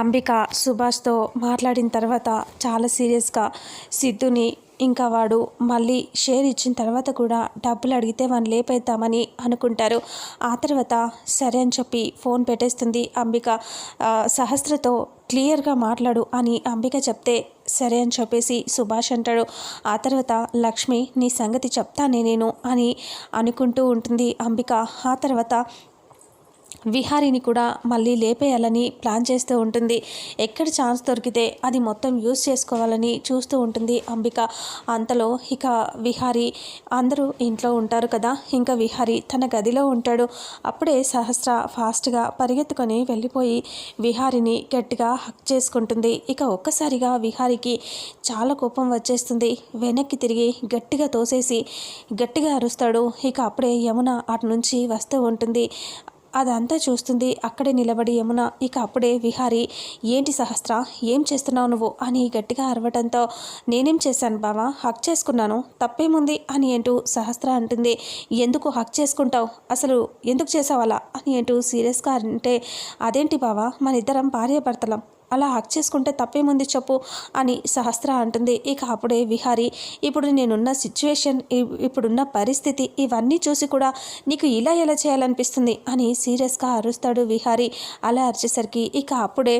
అంబిక సుభాష్తో మాట్లాడిన తర్వాత చాలా సీరియస్గా సిద్ధుని ఇంకా వాడు మళ్ళీ షేర్ ఇచ్చిన తర్వాత కూడా డబ్బులు అడిగితే వాడిని లేపేద్దామని అనుకుంటారు. ఆ తర్వాత సరే అని చెప్పి ఫోన్ పెట్టేస్తుంది అంబిక. సహస్రతో క్లియర్గా మాట్లాడు అని అంబిక చెప్తే సరే అని చెప్పేసి సుభాష్ అంటాడు. ఆ తర్వాత లక్ష్మి నీ సంగతి చెప్తానే నేను అని అనుకుంటూ ఉంటుంది అంబిక. ఆ తర్వాత విహారిని కూడా మళ్ళీ లేపేయాలని ప్లాన్ చేస్తూ ఉంటుంది. ఎక్కడ ఛాన్స్ దొరికితే అది మొత్తం యూజ్ చేసుకోవాలని చూస్తూ ఉంటుంది అంబిక. అంతలో ఇక విహారి అందరూ ఇంట్లో ఉంటారు కదా. ఇంకా విహారి తన గదిలో ఉంటాడు. అప్పుడే సహస్ర ఫాస్ట్గా పరిగెత్తుకొని వెళ్ళిపోయి విహారిని గట్టిగా హక్ చేసుకుంటుంది. ఇక ఒక్కసారిగా విహారికి చాలా కోపం వచ్చేస్తుంది. వెనక్కి తిరిగి గట్టిగా తోసేసి గట్టిగా అరుస్తాడు. ఇక అప్పుడే యమున అటు నుంచి వస్తూ ఉంటుంది. అదంతా చూస్తుంది అక్కడే నిలబడి యమున. ఇక అప్పుడే విహారి ఏంటి సహస్ర ఏం చేస్తున్నావు నువ్వు? అని గట్టిగా అరవటంతో నేనేం చేశాను బావా? హక్ చేసుకున్నాను. తప్పేముంది? అని అంటూ సహస్ర అంటుంది ఎందుకు హక్ చేసుకుంటావు? అసలు ఎందుకు చేసావు అలా? అని అంటూ సీరియస్గా అంటే అదేంటి బావా? మన ఇద్దరం భార్యాభర్తలం. అలా హక్ చేసుకుంటే తప్పేముంది చెప్పు అని సహస్ర అంటుంది. ఇక అప్పుడే విహారి ఇప్పుడు నేనున్న సిచ్యువేషన్ ఇప్పుడున్న పరిస్థితి ఇవన్నీ చూసి కూడా నీకు ఇలా ఎలా చేయాలనిపిస్తుంది? అని సీరియస్గా అరుస్తాడు విహారి. అలా అరిచేసరికి ఇక అప్పుడే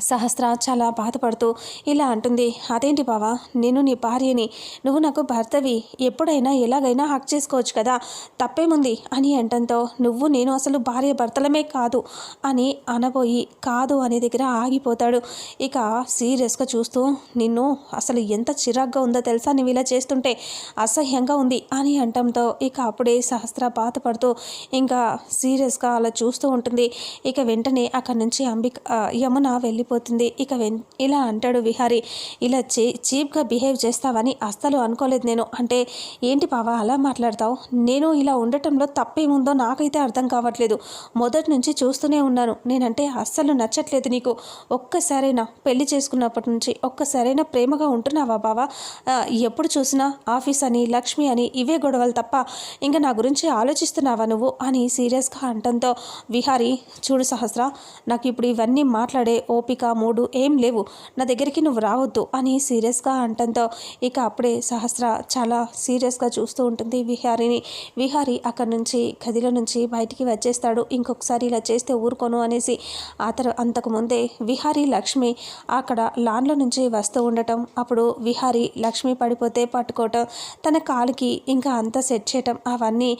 సహస్ర చాలా బాధపడుతూ ఇలా అంటుంది అదేంటి బావా? నేను నీ భార్యని నువ్వు నాకు భర్తవి ఎప్పుడైనా ఎలాగైనా హక్ చేసుకోవచ్చు కదా? తప్పేముంది? అని అంటంతో నువ్వు నేను అసలు భార్య భర్తలమే కాదు అని అనబోయి కాదు అనే దగ్గర ఆగిపోతాడు. ఇక సీరియస్గా చూస్తూ నిన్ను అసలు ఎంత చిరాగ్గా ఉందో తెలుసా? నువ్వు ఇలా చేస్తుంటే అసహ్యంగా ఉంది అని అంటంతో ఇక అప్పుడే సహస్ర బాధపడుతూ ఇంకా సీరియస్గా అలా చూస్తూ ఉంటుంది. ఇక వెంటనే అక్కడి నుంచి అంబిక యమున వెళ్ళి వెళ్ళిపోతుంది. ఇక వెన్ ఇలా అంటాడు విహారి. ఇలా చీ చీప్గా బిహేవ్ చేస్తావని అస్సలు అనుకోలేదు నేను. అంటే ఏంటి బావా అలా మాట్లాడతావు? నేను ఇలా ఉండటంలో తప్పేముందో నాకైతే అర్థం కావట్లేదు. మొదటి నుంచి చూస్తూనే ఉన్నాను. నేనంటే అస్సలు నచ్చట్లేదు నీకు. ఒక్కసారైనా పెళ్ళి చేసుకున్నప్పటి నుంచి ఒక్కసారైనా ప్రేమగా ఉంటున్నావా బావా? ఎప్పుడు చూసినా ఆఫీస్ అని లక్ష్మి అని ఇవే గొడవలు తప్ప ఇంకా నా గురించి ఆలోచిస్తున్నావా నువ్వు? అని సీరియస్గా అంటంతో విహారి చూడు సహస్ర నాకు ఇప్పుడు ఇవన్నీ మాట్లాడే ఓ ఓపిక మూడు ఏం లేవు. నా దగ్గరికి నువ్వు రావద్దు అని సీరియస్గా అంటంతో ఇక అప్పుడే సహస్ర చాలా సీరియస్గా చూస్తూ ఉంటుంది విహారిని. విహారి అక్కడి నుంచి గదిలో నుంచి బయటికి వచ్చేస్తాడు. ఇంకొకసారి ఇలా చేస్తే ఊరుకోను అనేసి ఆ తర అంతకుముందే విహారి లక్ష్మి అక్కడ లాన్లో నుంచి వస్తూ ఉండటం. అప్పుడు విహారి లక్ష్మి పడిపోతే పట్టుకోవటం తన కాలుకి ఇంకా అంతా సెట్ చేయటం అవన్నీ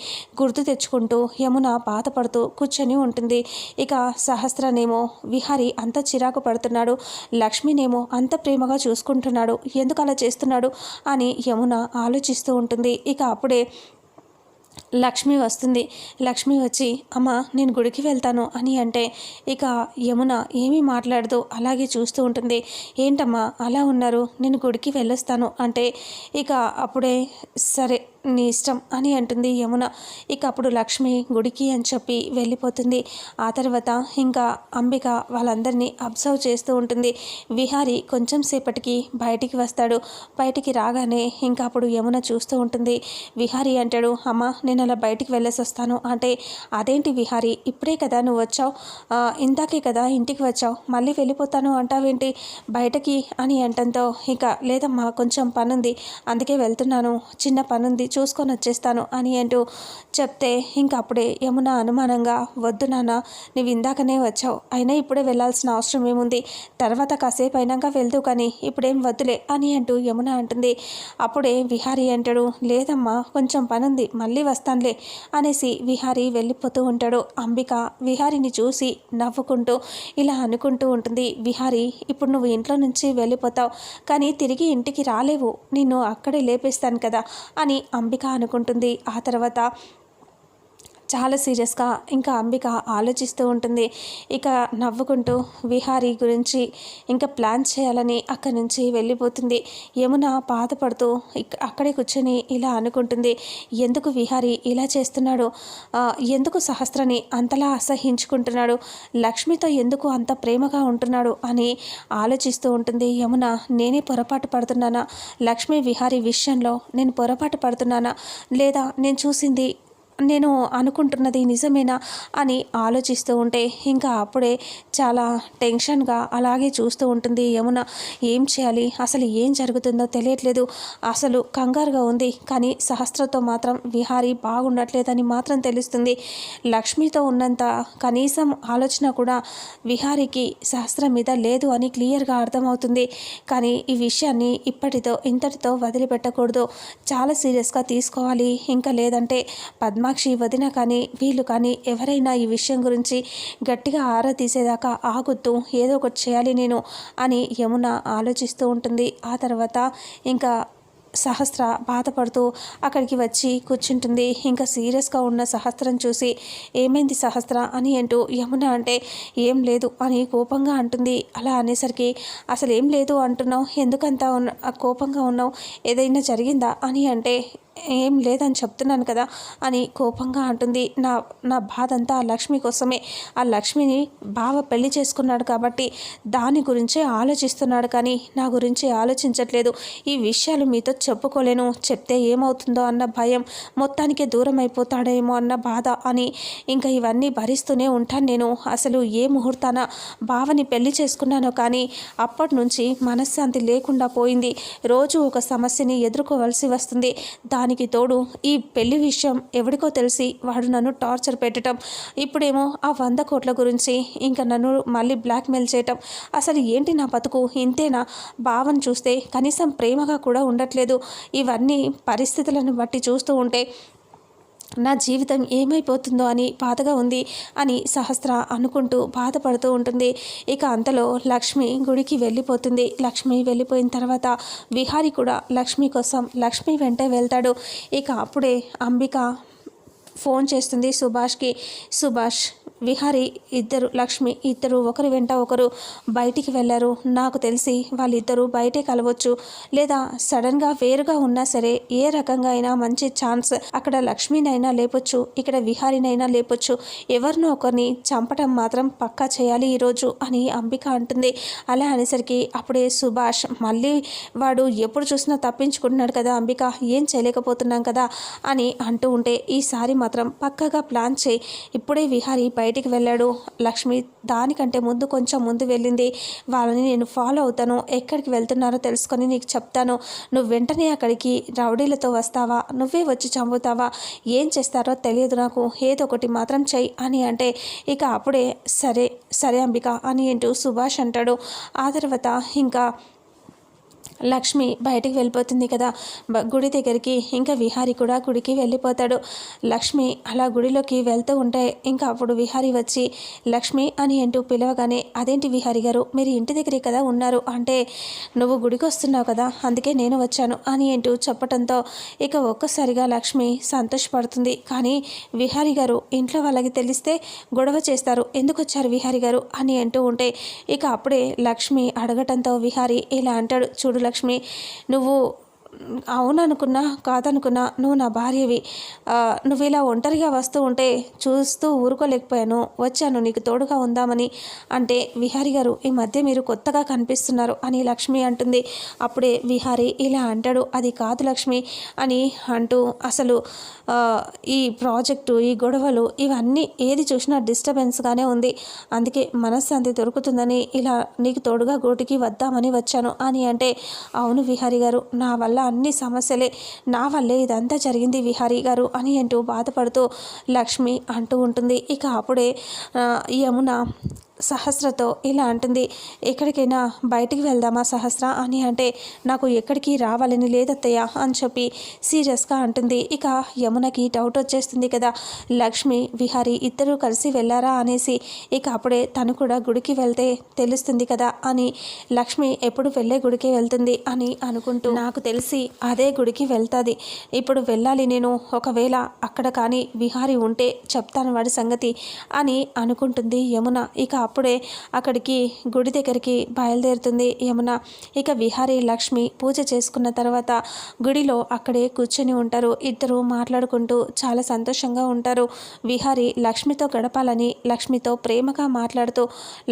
గుర్తు తెచ్చుకుంటూ యమున బాధపడుతూ కూర్చొని ఉంటుంది. ఇక సహస్రనేమో విహారి అంత చిరాకు పడుతున్నాడు. లక్ష్మినేమో అంత ప్రేమగా చూసుకుంటున్నాడు. ఎందుకు అలా చేస్తున్నాడు అని యమున ఆలోచిస్తూ ఉంటుంది. ఇక అప్పుడే లక్ష్మి వస్తుంది. లక్ష్మి వచ్చి అమ్మ నేను గుడికి వెళ్తాను అని అంటే ఇక యమున ఏమీ మాట్లాడదు. అలాగే చూస్తూ ఉంటుంది. ఏంటమ్మా అలా ఉన్నారు? నేను గుడికి వెళ్ళొస్తాను అంటే ఇక అప్పుడే సరే నీ ఇష్టం అని అంటుంది యమున. ఇక అప్పుడు లక్ష్మి గుడికి అని చెప్పి వెళ్ళిపోతుంది. ఆ తర్వాత ఇంకా అంబిక వాళ్ళందరినీ అబ్జర్వ్ చేస్తూ ఉంటుంది. విహారి కొంచెం సేపటికి బయటికి వస్తాడు. బయటికి రాగానే ఇంకా అప్పుడు యమున చూస్తూ ఉంటుంది. విహారి అంటాడు అమ్మ నేను అలా బయటికి వెళ్ళేసి వస్తాను అంటే అదేంటి విహారి? ఇప్పుడే కదా నువ్వు వచ్చావు. ఇందాకే కదా ఇంటికి వచ్చావు. మళ్ళీ వెళ్ళిపోతాను అంటావేంటి? బయటకి అని అంటంతో ఇక లేదమ్మా కొంచెం పనుంది. అందుకే వెళ్తున్నాను. చిన్న పనుంది. చూసుకొని వచ్చేస్తాను అని అంటూ చెప్తే ఇంక అప్పుడే యమున అనుమానంగా వద్దు నాన్న నువ్వు ఇందాకనే వచ్చావు. అయినా ఇప్పుడే వెళ్ళాల్సిన అవసరం ఏముంది? తర్వాత కాసేపు అయినాక వెళ్తూ కానీ ఇప్పుడేం వద్దులే అని అంటూ యమున అంటుంది. అప్పుడే విహారీ అంటాడు లేదమ్మా కొంచెం పనుంది. మళ్ళీ చేస్తానులే అనేసి విహారీ వెళ్ళిపోతూ ఉంటాడు. అంబిక విహారిని చూసి నవ్వుకుంటూ ఇలా అనుకుంటూ ఉంటుంది. విహారీ ఇప్పుడు నువ్వు ఇంట్లో నుంచి వెళ్ళిపోతావు కానీ తిరిగి ఇంటికి రాలేవు. నిన్ను అక్కడే లేపేస్తాను కదా అని అంబిక అనుకుంటుంది. ఆ తర్వాత చాలా సీరియస్గా ఇంకా అంబిక ఆలోచిస్తూ ఉంటుంది. ఇక నవ్వుకుంటూ విహారీ గురించి ఇంకా ప్లాన్ చేయాలని అక్కడి నుంచి వెళ్ళిపోతుంది. యమున బాధపడుతూ ఇక్- అక్కడే కూర్చొని ఇలా అనుకుంటుంది. ఎందుకు విహారీ ఇలా చేస్తున్నాడు? ఎందుకు సహస్రని అంతలా అసహించుకుంటున్నాడు? లక్ష్మితో ఎందుకు అంత ప్రేమగా ఉంటున్నాడు? అని ఆలోచిస్తూ ఉంటుంది యమున. నేనే పొరపాటు పడుతున్నానా? లక్ష్మి విహారీ విషయంలో నేను పొరపాటు పడుతున్నానా? లేదా నేను చూసింది నేను అనుకుంటున్నది నిజమేనా అని ఆలోచిస్తూ ఉంటే ఇంకా అప్పుడే చాలా టెన్షన్గా అలాగే చూస్తూ ఉంటుంది యమున. ఏం చేయాలి? అసలు ఏం జరుగుతుందో తెలియట్లేదు. అసలు కంగారుగా ఉంది. కానీ సహస్రతో మాత్రం విహారీ బాగుండట్లేదని మాత్రం తెలుస్తుంది. లక్ష్మితో ఉన్నంత కనీసం ఆలోచన కూడా విహారీకి సహస్రం మీద లేదు అని క్లియర్గా అర్థమవుతుంది. కానీ ఈ విషయాన్ని ఇప్పటితో ఇంతటితో వదిలిపెట్టకూడదు. చాలా సీరియస్గా తీసుకోవాలి. ఇంకా లేదంటే పద్మ పద్మాక్షి వదిన కానీ వీళ్ళు కానీ ఎవరైనా ఈ విషయం గురించి గట్టిగా ఆరా తీసేదాకా ఆగొద్దు ఏదో ఒకటి చేయాలి నేను అని యమున ఆలోచిస్తూ ఉంటుంది. ఆ తర్వాత ఇంకా సహస్ర బాధపడుతూ అక్కడికి వచ్చి కూర్చుంటుంది. ఇంకా సీరియస్గా ఉన్న సహస్రం చూసి ఏమైంది సహస్ర? అని అంటూ యమున అంటే ఏం లేదు అని కోపంగా అంటుంది. అలా అనేసరికి అసలు ఏం లేదు అంటున్నావు? ఎందుకంత ఉన్న కోపంగా ఉన్నావు? ఏదైనా జరిగిందా? అని అంటే ఏం లేదని చెప్తున్నాను కదా అని కోపంగా అంటుంది. నా నా బాధ అంతా ఆ లక్ష్మి కోసమే. ఆ లక్ష్మిని బావ పెళ్ళి చేసుకున్నాడు కాబట్టి దాని గురించే ఆలోచిస్తున్నాడు కానీ నా గురించి ఆలోచించట్లేదు. ఈ విషయాలు మీతో చెప్పుకోలేను. చెప్తే ఏమవుతుందో అన్న భయం మొత్తానికి దూరం అయిపోతాడేమో అన్న బాధ అని ఇంకా ఇవన్నీ భరిస్తూనే ఉంటాను నేను. అసలు ఏ ముహూర్తాన బావని పెళ్ళి చేసుకున్నానో కానీ అప్పటి నుంచి మనశ్శాంతి లేకుండా పోయింది. రోజు ఒక సమస్యని ఎదుర్కోవలసి వస్తుంది. దానికి తోడు ఈ పెళ్ళి విషయం ఎవరికో తెలిసి వాడు నన్ను టార్చర్ పెట్టడం ఇప్పుడేమో ఆ వంద కోట్ల గురించి ఇంకా నన్ను మళ్ళీ బ్లాక్మెయిల్ చేయటం. అసలు ఏంటి నా బతుకు? ఇంతేనా? భావన చూస్తే కనీసం ప్రేమగా కూడా ఉండట్లేదు. ఇవన్నీ పరిస్థితులను బట్టి చూస్తూ ఉంటే నా జీవితం ఏమైపోతుందో అని బాధగా ఉంది అని సహస్ర అనుకుంటూ బాధపడుతూ ఉంటుంది. ఇక అంతలో లక్ష్మి గుడికి వెళ్ళిపోతుంది. లక్ష్మి వెళ్ళిపోయిన తర్వాత విహారి కూడా లక్ష్మి కోసం లక్ష్మి వెంటే వెళ్తాడు. ఇక అప్పుడే అంబిక ఫోన్ చేస్తుంది సుభాష్కి. సుభాష్ విహారి ఇద్దరు లక్ష్మి ఇద్దరు ఒకరి వెంట ఒకరు బయటికి వెళ్ళారు. నాకు తెలిసి వాళ్ళిద్దరూ బయటే కలవచ్చు. లేదా సడన్గా వేరుగా ఉన్నా సరే ఏ రకంగా అయినా మంచి ఛాన్స్ అక్కడ లక్ష్మినైనా లేపొచ్చు ఇక్కడ విహారినైనా లేపొచ్చు. ఎవరినో ఒకరిని చంపటం మాత్రం పక్కా చేయాలి ఈరోజు అని అంబిక అంటుంది. అలా అనేసరికి అప్పుడే సుభాష్ మళ్ళీ వాడు ఎప్పుడు చూసినా తప్పించుకుంటున్నాడు కదా అంబిక ఏం చేయలేకపోతున్నాం కదా అని అంటూ ఉంటే ఈసారి మాత్రం పక్కగా ప్లాన్ చేయి. ఇప్పుడే విహారీ బయటికి వెళ్ళాడు. లక్ష్మి దానికంటే ముందు కొంచెం ముందు వెళ్ళింది. వాళ్ళని నేను ఫాలో అవుతాను. ఎక్కడికి వెళ్తున్నారో తెలుసుకొని నీకు చెప్తాను. నువ్వు వెంటనే అక్కడికి రౌడీలతో వస్తావా? నువ్వే వచ్చి చంపుతావా? ఏం చేస్తారో తెలియదు నాకు. ఏదో ఒకటి మాత్రం చెయ్యి అని అంటే ఇక అప్పుడే సరే సరే అంబిక అని అంటూ సుభాష్ అంటాడు. ఆ తర్వాత ఇంకా లక్ష్మి బయటికి వెళ్ళిపోతుంది కదా. గుడి దగ్గరికి ఇంకా విహారి కూడా గుడికి వెళ్ళిపోతాడు. లక్ష్మి అలా గుడిలోకి వెళ్తూ ఉంటే ఇంకా అప్పుడు విహారి వచ్చి లక్ష్మి అని అంటూ పిలవగానే అదేంటి విహారి గారు మీరు ఇంటి దగ్గరే కదా ఉన్నారు. అంటే నువ్వు గుడికి వస్తున్నావు కదా అందుకే నేను వచ్చాను అని అంటూ చెప్పడంతో ఇక ఒక్కసారిగా లక్ష్మి సంతోషపడుతుంది. కానీ విహారి గారు ఇంట్లో వాళ్ళకి తెలిస్తే గొడవ చేస్తారు. ఎందుకు వచ్చారు విహారి గారు? అని అంటూ ఉంటే ఇక అప్పుడే లక్ష్మి అడగటంతో విహారి ఇలా అంటాడు. చూడు లక్ష్మి నువ్వు అవుననుకున్నా కాదనుకున్నా నువ్వు నా భార్యవి. నువ్వు ఇలా ఒంటరిగా వస్తూ ఉంటే చూస్తూ ఊరుకోలేకపోయాను. వచ్చాను నీకు తోడుగా ఉందామని అంటే విహారి గారు ఈ మధ్య మీరు కొత్తగా కనిపిస్తున్నారు అని లక్ష్మి అంటుంది. అప్పుడే విహారి ఇలా అంటాడు అది కాదు లక్ష్మి అని అంటూ అసలు ఈ ప్రాజెక్టు ఈ గొడవలు ఇవన్నీ ఏది చూసినా డిస్టర్బెన్స్గానే ఉంది. అందుకే మనశ్శాంతి దొరుకుతుందని ఇలా నీకు తోడుగా గోటికి వద్దామని వచ్చాను అని అంటే అవును విహారి గారు నా వల్ల అన్ని సమస్యలే నా వల్లే ఇదంతా జరిగింది విహారీ గారు అని అంటూ బాధపడుతూ లక్ష్మి అంటూ ఉంటుంది. ఇక అప్పుడే యమున సహస్రతో ఇలా అంటుంది ఎక్కడికైనా బయటికి వెళ్దామా సహస్ర అని అంటే నాకు ఎక్కడికి రావాలని లేదత్తయ్య అని చెప్పి సీరియస్గా అంటుంది. ఇక యమునకి డౌట్ వచ్చేస్తుంది కదా లక్ష్మి విహారి ఇద్దరూ కలిసి వెళ్ళారా? అనేసి ఇక అప్పుడే తను కూడా గుడికి వెళ్తే తెలుస్తుంది కదా అని లక్ష్మి ఎప్పుడు వెళ్ళే గుడికి వెళ్తుంది? అని అనుకుంటూ నాకు తెలిసి అదే గుడికి వెళ్తుంది. ఇప్పుడు వెళ్ళాలి నేను. ఒకవేళ అక్కడ కానీ విహారి ఉంటే చెప్తాను వాడి సంగతి అని అనుకుంటుంది యమున. ఇక అప్పుడే అక్కడికి గుడి దగ్గరికి బయలుదేరుతుంది యమున. ఇక విహారీ లక్ష్మి పూజ చేసుకున్న తర్వాత గుడిలో అక్కడే కూర్చొని ఉంటారు. ఇద్దరు మాట్లాడుకుంటూ చాలా సంతోషంగా ఉంటారు. విహారీ లక్ష్మితో గడపాలని లక్ష్మితో ప్రేమగా మాట్లాడుతూ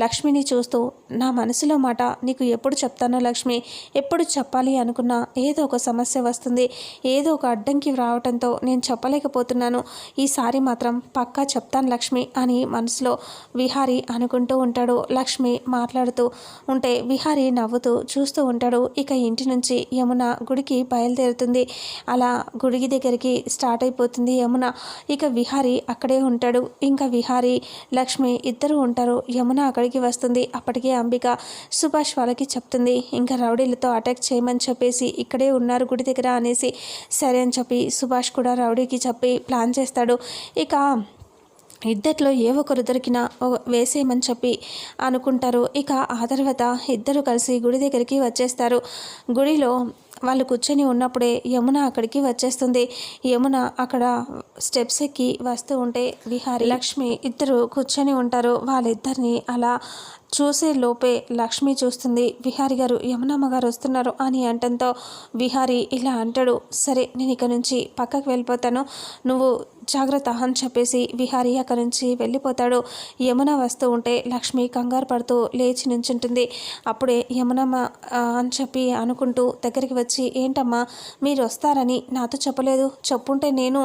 లక్ష్మిని చూస్తూ నా మనసులో మాట నీకు ఎప్పుడు చెప్తానో లక్ష్మి? ఎప్పుడు చెప్పాలి అనుకున్నా ఏదో ఒక సమస్య వస్తుంది. ఏదో ఒక అడ్డంకి రావడంతో నేను చెప్పలేకపోతున్నాను. ఈసారి మాత్రం పక్కా చెప్తాను లక్ష్మి అని మనసులో విహారి అనుకుంటూ ఉంటాడు. లక్ష్మి మాట్లాడుతూ ఉంటే విహారి నవ్వుతూ చూస్తూ ఉంటాడు. ఇక ఇంటి నుంచి యమున గుడికి బయలుదేరుతుంది. అలా గుడికి దగ్గరికి స్టార్ట్ అయిపోతుంది యమున. ఇక విహారి అక్కడే ఉంటాడు. ఇంకా విహారి లక్ష్మి ఇద్దరు ఉంటారు. యమున అక్కడికి వస్తుంది. అప్పటికే అంబిక సుభాష్ వాళ్ళకి చెప్తుంది. ఇంకా రౌడీలతో అటాక్ చేయమని చెప్పేసి ఇక్కడే ఉన్నారు గుడి దగ్గర అనేసి. సరే అని చెప్పి సుభాష్ కూడా రౌడీకి చెప్పి ప్లాన్ చేస్తాడు. ఇక ఇద్దట్లో ఏ ఒకరు దొరికినా వేసేయమని చెప్పి అనుకుంటారు. ఇక ఆ తర్వాత ఇద్దరు కలిసి గుడి దగ్గరికి వచ్చేస్తారు. గుడిలో వాళ్ళు కూర్చొని ఉన్నప్పుడే యమున అక్కడికి వచ్చేస్తుంది. యమున అక్కడ స్టెప్స్ ఎక్కి వస్తూ ఉంటే విహారి లక్ష్మి ఇద్దరు కూర్చొని ఉంటారు. వాళ్ళిద్దరిని అలా చూసే లోపే లక్ష్మి చూస్తుంది. విహారి గారు యమునమ్మ గారు వస్తున్నారు అని అంటంతో విహారి ఇలా అంటాడు. సరే నేను ఇక నుంచి పక్కకు వెళ్ళిపోతాను. నువ్వు జాగ్రత్త అని చెప్పేసి విహారీ అక్కడి నుంచి వెళ్ళిపోతాడు. యమున వస్తూ ఉంటే లక్ష్మి కంగారు పడుతూ లేచి నుంచుంటుంది. అప్పుడే యమునమ్మ అని చెప్పి అనుకుంటూ దగ్గరికి వచ్చి ఏంటమ్మా మీరు వస్తారని నాతో చెప్పలేదు. చెప్పుంటే నేను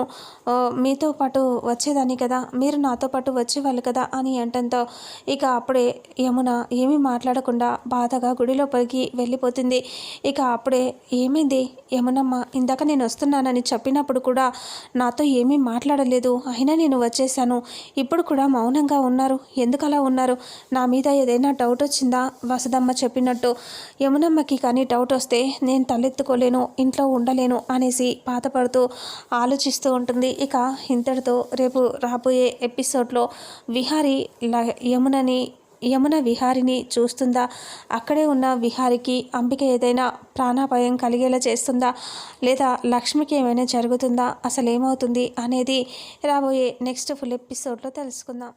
మీతో పాటు వచ్చేదాన్ని కదా. మీరు నాతో పాటు వచ్చేవాళ్ళు కదా అని అంటంతో ఇక అప్పుడే యమున ఏమీ మాట్లాడకుండా బాధగా గుడిలోపలికి వెళ్ళిపోతుంది. ఇక అప్పుడే ఏమైంది? యమునమ్మ ఇందాక నేను వస్తున్నానని చెప్పినప్పుడు కూడా నాతో ఏమీ మాట్లాడలేదు. అయినా నేను వచ్చేసాను ఇప్పుడు కూడా మౌనంగా ఉన్నారు. ఎందుకలా ఉన్నారు? నా మీద ఏదైనా డౌట్ వచ్చిందా? వసదమ్మ చెప్పినట్టు యమునమ్మకి కానీ డౌట్ వస్తే నేను తలెత్తుకోలేను ఇంట్లో ఉండలేను అనేసి బాధపడుతూ ఆలోచిస్తూ ఉంటుంది. ఇక ఇంతటితో రేపు రాబోయే ఎపిసోడ్లో విహారీ యమునని యమున విహారిని చూస్తుందా? అక్కడే ఉన్న విహారికి అంబిక ఏదైనా ప్రాణాపాయం కలిగేలా చేస్తుందా? లేదా లక్ష్మికి ఏమైనా జరుగుతుందా? అసలు ఏమవుతుంది అనేది రాబోయే నెక్స్ట్ ఫుల్ ఎపిసోడ్లో తెలుసుకుందాం.